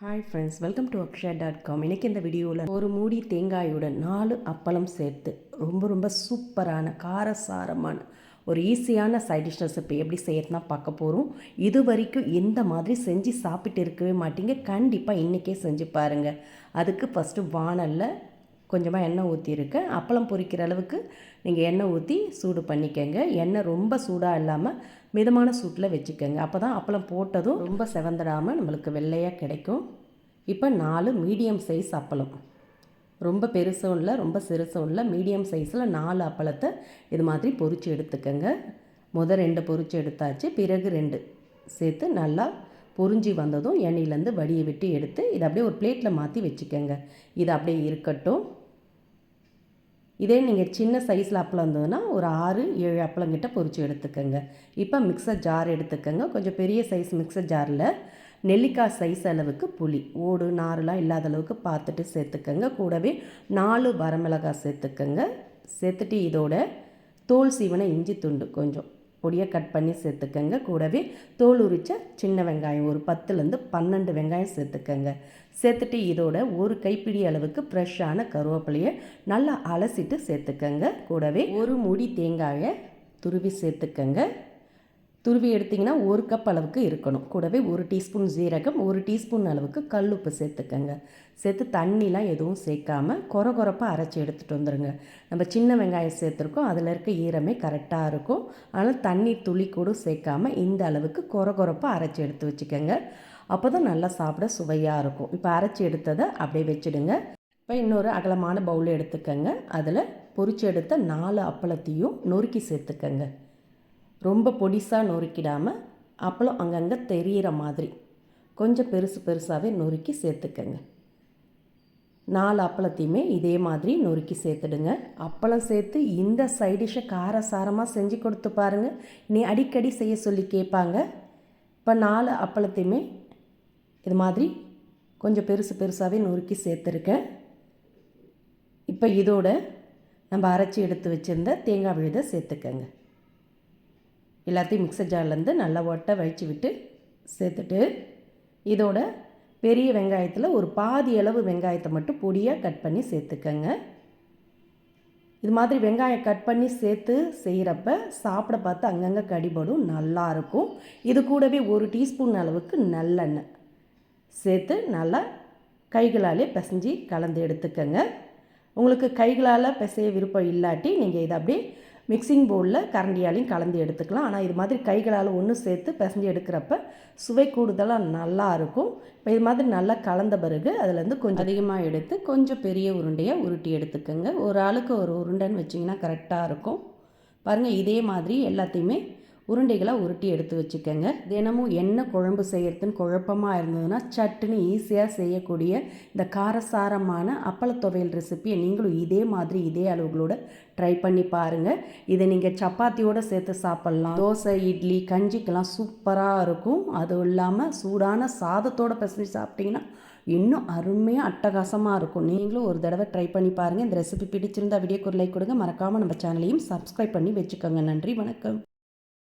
Hi friends welcome to Akshaya dot com இன்றைக்கி இந்த வீடியோவில் ஒரு மூடி தேங்காயுடன் நாலு அப்பளம் சேர்த்து ரொம்ப ரொம்ப சூப்பரான காரசாரமான ஒரு ஈஸியான சைட் டிஷ் ரெசிபி எப்படி செய்யறதுனா பார்க்க போகிறோம் இது வரைக்கும் எந்த மாதிரி செஞ்சு சாப்பிட்டு இருக்கவே மாட்டீங்க கண்டிப்பாக இன்றைக்கே செஞ்சு பாருங்கள் அதுக்கு ஃபஸ்ட்டு வானலில் கொஞ்சமாக எண்ணெய் ஊற்றியிருக்கேன் அப்பளம் பொரிக்கிற அளவுக்கு நீங்கள் எண்ணெய் ஊற்றி சூடு பண்ணிக்கங்க. எண்ணெய் ரொம்ப சூடாக இல்லாமல் மிதமான சூட்டில் வச்சுக்கோங்க. அப்போ தான் அப்பளம் போட்டதும் ரொம்ப செவந்துடாமல் நம்மளுக்கு வெள்ளையாக கிடைக்கும். இப்போ நாலு மீடியம் சைஸ் அப்பளம். ரொம்ப பெருசும் இல்லை ரொம்ப சிறுசும் இல்லை மீடியம் சைஸில் நாலு அப்பளத்தை இது மாதிரி பொரித்து எடுத்துக்கோங்க. முதல் ரெண்டு பொரித்து எடுத்தாச்சு. பிறகு ரெண்டு சேர்த்து நல்லா பொறிஞ்சி வந்ததும் எண்ணெயிலேருந்து வடியை விட்டு எடுத்து இதை அப்படியே ஒரு பிளேட்டில் மாற்றி வச்சுக்கோங்க. இது அப்படியே இருக்கட்டும். இதே நீங்கள் சின்ன சைஸில் அப்பளம் இருந்ததுன்னா ஒரு ஆறு ஏழு அப்பளங்கிட்ட பொறிச்சு எடுத்துக்கோங்க. இப்போ மிக்சர் ஜார் எடுத்துக்கோங்க. கொஞ்சம் பெரிய சைஸ் மிக்சர் ஜாரில் நெல்லிக்காய் சைஸ் அளவுக்கு புளி ஓடு நாரெலாம் இல்லாத அளவுக்கு பார்த்துட்டு சேர்த்துக்கோங்க. கூடவே நாலு வரமிளகாய் சேர்த்துக்கோங்க. சேர்த்துட்டு இதோட தோல் சீவனை இஞ்சி துண்டு கொஞ்சம் பொடியாக கட் பண்ணி சேர்த்துக்கங்க. கூடவே தோல் உரித்த சின்ன வெங்காயம் ஒரு பத்துலேருந்து பன்னெண்டு வெங்காயம் சேர்த்துக்கங்க. சேர்த்துட்டு இதோட ஒரு கைப்பிடி அளவுக்கு ஃப்ரெஷ்ஷான கருவேப்பிலையை நல்லா அலசிட்டு சேர்த்துக்கங்க. கூடவே ஒரு முடி தேங்காயை துருவி சேர்த்துக்கங்க. துருவி எடுத்திங்கன்னா ஒரு கப் அளவுக்கு இருக்கணும். கூடவே ஒரு டீஸ்பூன் ஜீரகம் ஒரு டீஸ்பூன் அளவுக்கு கல்லுப்பு சேர்த்துக்கங்க. சேர்த்து தண்ணிலாம் எதுவும் சேர்க்காம குறை குறப்பாக அரைச்சி எடுத்துகிட்டு வந்துடுங்க நம்ம சின்ன வெங்காயம் சேர்த்துருக்கோம். அதில் இருக்க ஈரமே கரெக்டாக இருக்கும். அதனால் தண்ணி துளி கூட சேர்க்காம இந்த அளவுக்கு குறை குறப்பாக அரைச்சி எடுத்து வச்சுக்கோங்க. அப்போ தான் நல்லா சாப்பிட சுவையாக இருக்கும். இப்போ அரைச்சி எடுத்ததை அப்படியே வச்சுடுங்க. இப்போ இன்னொரு அகலமான பவுல் எடுத்துக்கோங்க. அதில் பொறிச்சு எடுத்த நாலு அப்பளத்தையும் நொறுக்கி சேர்த்துக்கங்க. ரொம்ப பொடிசாக நொறுக்கிடாமல் அப்பளம் அங்கங்கே தெரிகிற மாதிரி. கொஞ்சம் பெருசு பெருசாகவே நொறுக்கி சேர்த்துக்கங்க நாலு அப்பளத்தையுமே இதே மாதிரி நொறுக்கி சேர்த்துடுங்க அப்பளம் சேர்த்து இந்த சைடிஷை காரசாரமாக செஞ்சு கொடுத்து பாருங்கள் நீ அடிக்கடி செய்ய சொல்லி கேட்பாங்க. இப்போ நாலு அப்பளத்தையுமே இது மாதிரி கொஞ்சம் பெருசு பெருசாகவே நொறுக்கி சேர்த்துருக்கேன் இப்போ இதோட நம்ம அரைச்சி எடுத்து வச்சுருந்த தேங்காய் விழுதை சேர்த்துக்கங்க எல்லாத்தையும் மிக்சர் ஜார்லேருந்து நல்லா ஒட்டை வழித்து விட்டு சேர்த்துட்டு இதோட பெரிய வெங்காயத்தில் ஒரு பாதி அளவு வெங்காயத்தை மட்டும் பொடியாக கட் பண்ணி சேர்த்துக்கங்க. இது மாதிரி வெங்காயம் கட் பண்ணி சேர்த்து செய்கிறப்ப சாப்பிட பார்த்து அங்கங்கே கடிபடும் நல்லாயிருக்கும் இது கூடவே ஒரு டீஸ்பூன் அளவுக்கு நல்லெண்ணெய் சேர்த்து நல்லா கைகளாலே பிசைஞ்சு கலந்து எடுத்துக்கங்க. உங்களுக்கு கைகளால் பிசைய விருப்பம் இல்லாட்டி நீங்கள் இதை அப்படியே மிக்சிங் பவுலில் கரண்டியாலையும் கலந்து எடுத்துக்கலாம். ஆனால் இது மாதிரி கைகளால் ஒன்று சேர்த்து பிசைஞ்சு எடுக்கிறப்ப சுவை கூடுதலாக நல்லா இருக்கும். இப்போ இது மாதிரி நல்லா கலந்த பிறகு அதுலேருந்து கொஞ்சம் அதிகமாக எடுத்து கொஞ்சம் பெரிய உருண்டையாக உருட்டி எடுத்துக்கோங்க. ஒரு ஆளுக்கு ஒரு உருண்டைன்னு வச்சிங்கன்னா கரெக்டாக இருக்கும். பாருங்கள் இதே மாதிரி எல்லாத்தையுமே உருண்டைகளாக உருட்டி எடுத்து வச்சுக்கோங்க. தினமும் என்ன குழம்பு செய்கிறதுன்னு குழப்பமாக இருந்ததுன்னா சட்டுன்னு ஈஸியாக செய்யக்கூடிய இந்த காரசாரமான அப்பளத்துவையல் ரெசிப்பியை நீங்களும் இதே மாதிரி இதே அளவுகளோட ட்ரை பண்ணி பாருங்கள் இதை நீங்கள் சப்பாத்தியோடு சேர்த்து சாப்பிட்லாம். தோசை இட்லி கஞ்சிக்கெல்லாம் சூப்பராக இருக்கும். அதுவும் இல்லாமல் சூடான சாதத்தோடு பிசைஞ்சு சாப்பிட்டிங்கன்னா இன்னும் அருமையாக அட்டகாசமாக இருக்கும். நீங்களும் ஒரு தடவை ட்ரை பண்ணி பாருங்கள் இந்த ரெசிபி பிடிச்சிருந்தா வீடியோக்கு ஒரு லைக் கொடுங்க. மறக்காமல் நம்ம சேனலையும் சப்ஸ்கிரைப் பண்ணி வச்சுக்கோங்க. நன்றி வணக்கம்.